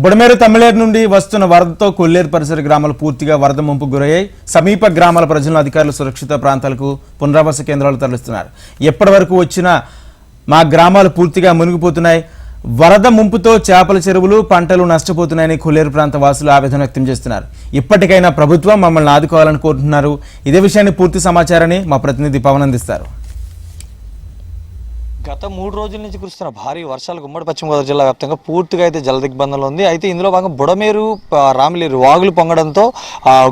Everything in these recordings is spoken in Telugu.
బుడమేరు తమిళేరు నుండి వస్తున్న వరదతో కొల్లేరు పరిసర గ్రామాలు పూర్తిగా వరద ముంపు గురయ్యాయి. సమీప గ్రామాల ప్రజలను అధికారులు సురక్షిత ప్రాంతాలకు పునరావాస కేంద్రాలు తరలిస్తున్నారు. ఎప్పటి వరకు వచ్చిన మా గ్రామాలు పూర్తిగా మునిగిపోతున్నాయి. వరద ముంపుతో చేపల చెరువులు పంటలు నష్టపోతున్నాయని కొల్లేరు ప్రాంత వాసులు ఆవేదన వ్యక్తం చేస్తున్నారు. ఇప్పటికైనా ప్రభుత్వం మమ్మల్ని ఆదుకోవాలని కోరుతున్నారు ఇదే విషయాన్ని పూర్తి సమాచారాన్ని మా ప్రతినిధి పవన్ అందిస్తారు. గత మూడు రోజుల నుంచి కురుస్తున్న భారీ వర్షాలు గుమ్మడి పశ్చిమ గోదావరి జిల్లా వ్యాప్తంగా పూర్తిగా అయితే జల దిగ్బంధంలో ఉంది. అయితే ఇందులో భాగంగా బుడమేరు రామిలేరు వాగులు పొంగడంతో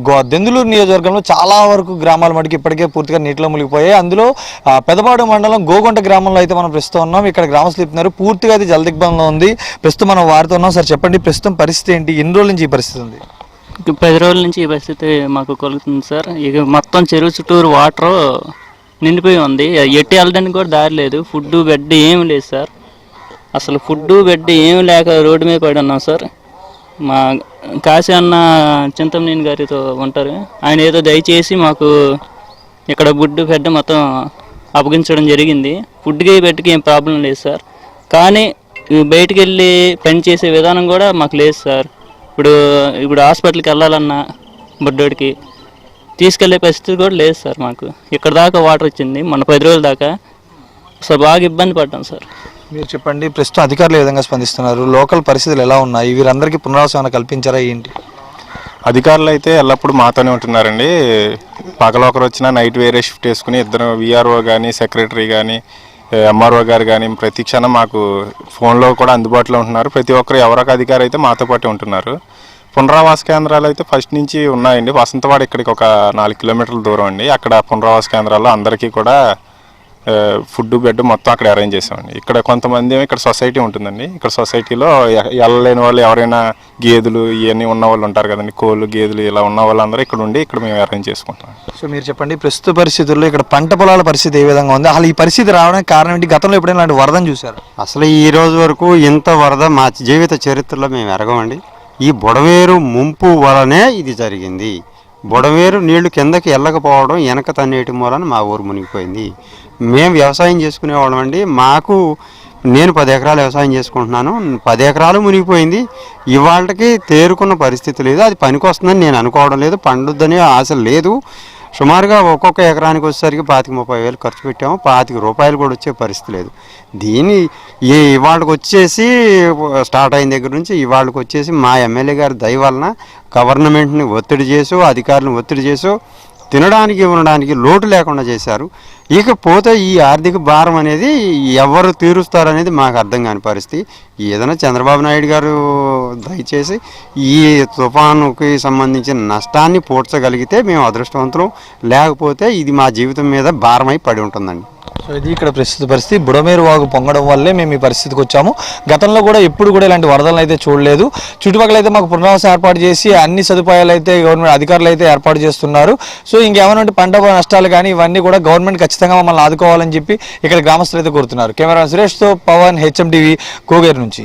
గో- దెందులూరు నియోజకవర్గంలో చాలా వరకు గ్రామాల మటుకు ఇప్పటికే పూర్తిగా నీటిలో మునిగిపోయాయి. అందులో పెదపాడు మండలం గోగొంట గ్రామంలో అయితే మనం ప్రస్తుతం ఉన్నాం. ఇక్కడ గ్రామస్తులు చెప్తున్నారు పూర్తిగా అయితే జల దిగ్బంధంలో ఉంది. ప్రస్తుతం మనం వారితో ఉన్నాం. సార్ చెప్పండి ప్రస్తుతం పరిస్థితి ఏంటి? ఎన్ని రోజుల నుంచి ఈ పరిస్థితి ఉంది? పది రోజుల నుంచి ఈ పరిస్థితి మాకు కలుగుతుంది సార్. ఇక మొత్తం చెరువు చుట్టూరు వాటర్ నిండిపోయి ఉంది. ఎట్టి వెళ్ళడానికి కూడా దారి లేదు. ఫుడ్ బెడ్ ఏమి లేదు సార్. అసలు ఫుడ్ బెడ్ ఏమి లేక రోడ్డు మీద పడి ఉన్నాం సార్. మా కాశీ అన్న చింతమనేని గారితో ఉంటారు. ఆయన ఏదో దయచేసి మాకు ఇక్కడ ఫుడ్ బెడ్ మొత్తం అప్పగించడం జరిగింది. ఫుడ్కి బెడ్కి ఏం ప్రాబ్లం లేదు సార్. కానీ బయటికి వెళ్ళి పని చేసే విధానం కూడా మాకు లేదు సార్. ఇప్పుడు ఇప్పుడు హాస్పిటల్కి వెళ్ళాలన్నా బుడ్డోడికి. తీసుకెళ్ళే పరిస్థితి కూడా లేదు సార్ మాకు. ఇక్కడ దాకా వాటర్ వచ్చింది మన పది రోజుల దాకా సో బాగా ఇబ్బంది పడ్డాం సార్. మీరు చెప్పండి ప్రస్తుతం అధికారులు ఏ విధంగా స్పందిస్తున్నారు? లోకల్ పరిస్థితులు ఎలా ఉన్నాయి? వీరందరికీ పునరావాసం కల్పించారా ఏంటి? అధికారులు అయితే ఎల్లప్పుడూ మాతోనే ఉంటున్నారండి. పగల ఒకరు వచ్చినా నైట్ వేరే షిఫ్ట్ వేసుకుని ఇద్దరు విఆర్ఓ కానీ సెక్రటరీ కానీ ఎంఆర్ఓ గారు కానీ ప్రతి క్షణం మాకు ఫోన్లో కూడా అందుబాటులో ఉంటున్నారు. ప్రతి ఒక్కరు ఎవరొక అధికారి అయితే మాతో పాటు ఉంటున్నారు. పునరావాస కేంద్రాలు అయితే ఫస్ట్ నుంచి ఉన్నాయండి. వసంతవాడ ఇక్కడికి ఒక నాలుగు కిలోమీటర్ల దూరం అండి. అక్కడ పునరావాస కేంద్రాల్లో అందరికీ కూడా ఫుడ్ బెడ్ మొత్తం అక్కడ అరేంజ్ చేసామండి ఇక్కడ కొంతమంది ఇక్కడ సొసైటీ ఉంటుందండి. ఇక్కడ సొసైటీలో వెళ్ళలేని వాళ్ళు ఎవరైనా గేదెలు ఇవన్నీ ఉన్న వాళ్ళు ఉంటారు కదండి. కోళ్ళు గేదెలు ఇలా ఉన్న వాళ్ళందరూ ఇక్కడ ఉండి ఇక్కడ మేము అరేంజ్ చేసుకుంటాం సో మీరు చెప్పండి ప్రస్తుత పరిస్థితుల్లో ఇక్కడ పంట పొలాల పరిస్థితి ఏ విధంగా ఉంది? అసలు ఈ పరిస్థితి రావడానికి కారణం ఏంటి? గతంలో ఎప్పుడైనా ఇలాంటి వరదను చూసారు అసలు ఈ రోజు వరకు ఇంత వరద మా జీవిత చరిత్రలో మేము ఎరగమండి. ఈ బుడవేరు ముంపు వలనే ఇది జరిగింది. బుడవేరు నీళ్ళు కిందకి వెళ్ళకపోవడం వెనక తన్నేటి మూలన మా ఊరు మునిగిపోయింది. మేము వ్యవసాయం చేసుకునేవాళ్ళం అండి. మాకు నేను పది ఎకరాలు వ్యవసాయం చేసుకుంటున్నాను. పది ఎకరాలు మునిగిపోయింది. ఇవాళకి తేరుకున్న పరిస్థితి లేదు. అది పనికి వస్తుందని నేను అనుకోవడం లేదు. పండుద్దని ఆశ లేదు. సుమారుగా ఒక్కొక్క ఎకరానికి వచ్చేసరికి పాతిక ముప్పై వేలు ఖర్చు పెట్టాము. పాతిక రూపాయలు కూడా వచ్చే పరిస్థితి లేదు. దీని ఈ ఇవాళకి వచ్చేసి స్టార్ట్ అయిన దగ్గర నుంచి ఇవాళకి వచ్చేసి మా ఎమ్మెల్యే గారి దయ వలన గవర్నమెంట్ని ఒత్తిడి చేసు అధికారులను ఒత్తిడి చేసు తినడానికి ఉండడానికి లోటు లేకుండా చేశారు. ఇకపోతే ఈ ఆర్థిక భారం అనేది ఎవరు తీరుస్తారు అనేది మాకు అర్థం కాని పరిస్థితి. ఏదైనా చంద్రబాబు నాయుడు గారు దయచేసి ఈ తుఫానుకి సంబంధించిన నష్టాన్ని పూడ్చగలిగితే మేము అదృష్టవంతులం. లేకపోతే ఇది మా జీవితం మీద భారమై పడి ఉంటుందండి. సో ఇది ఇక్కడ ప్రస్తుత పరిస్థితి. బుడమేరు వాగు పొంగడం వల్లే మేము ఈ పరిస్థితికి వచ్చాము. గతంలో కూడా ఎప్పుడు కూడా ఇలాంటి వరదలను అయితే చూడలేదు. చుట్టుపక్కల అయితే మాకు పునరావాసం ఏర్పాటు చేసి అన్ని సదుపాయాలు అయితే గవర్నమెంట్ అధికారులు అయితే ఏర్పాటు చేస్తున్నారు. సో ఇంకేమైనా పంట నష్టాలు కానీ ఇవన్నీ కూడా గవర్నమెంట్ ఖచ్చితంగా మమ్మల్ని ఆదుకోవాలని చెప్పి ఇక్కడ గ్రామస్తులు అయితే కోరుతున్నారు. కెమెరా సురేష్తో పవన్ హెచ్ఎం టీవీ కోగేరు నుంచి.